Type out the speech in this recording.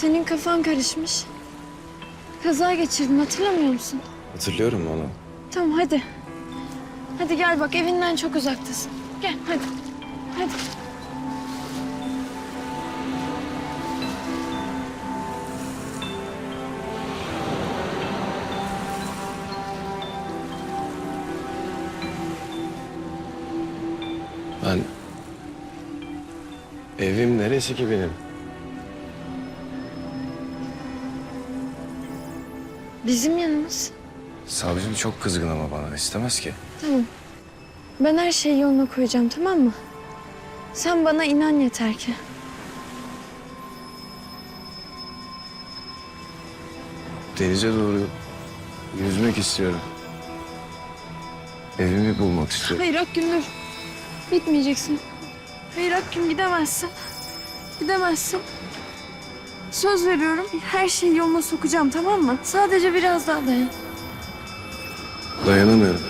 Senin kafan karışmış. Kaza geçirdin hatırlamıyor musun? Hatırlıyorum onu. Tamam hadi. Hadi gel bak evinden çok uzaktasın. Gel hadi. Hadi. Ben... Evim neresi ki benim? Bizim yanımız. Savcım çok kızgın ama bana. istemez ki. Tamam. Ben her şeyi yoluna koyacağım tamam mı? Sen bana inan yeter ki. Denize doğru yüzmek istiyorum. Evimi bulmak istiyorum. Hayır Akgün dur. Gitmeyeceksin. Hayır Akgün gidemezsin. Gidemezsin. Söz veriyorum her şeyi yoluna sokacağım tamam mı? Sadece biraz daha dayan. Dayanamıyorum.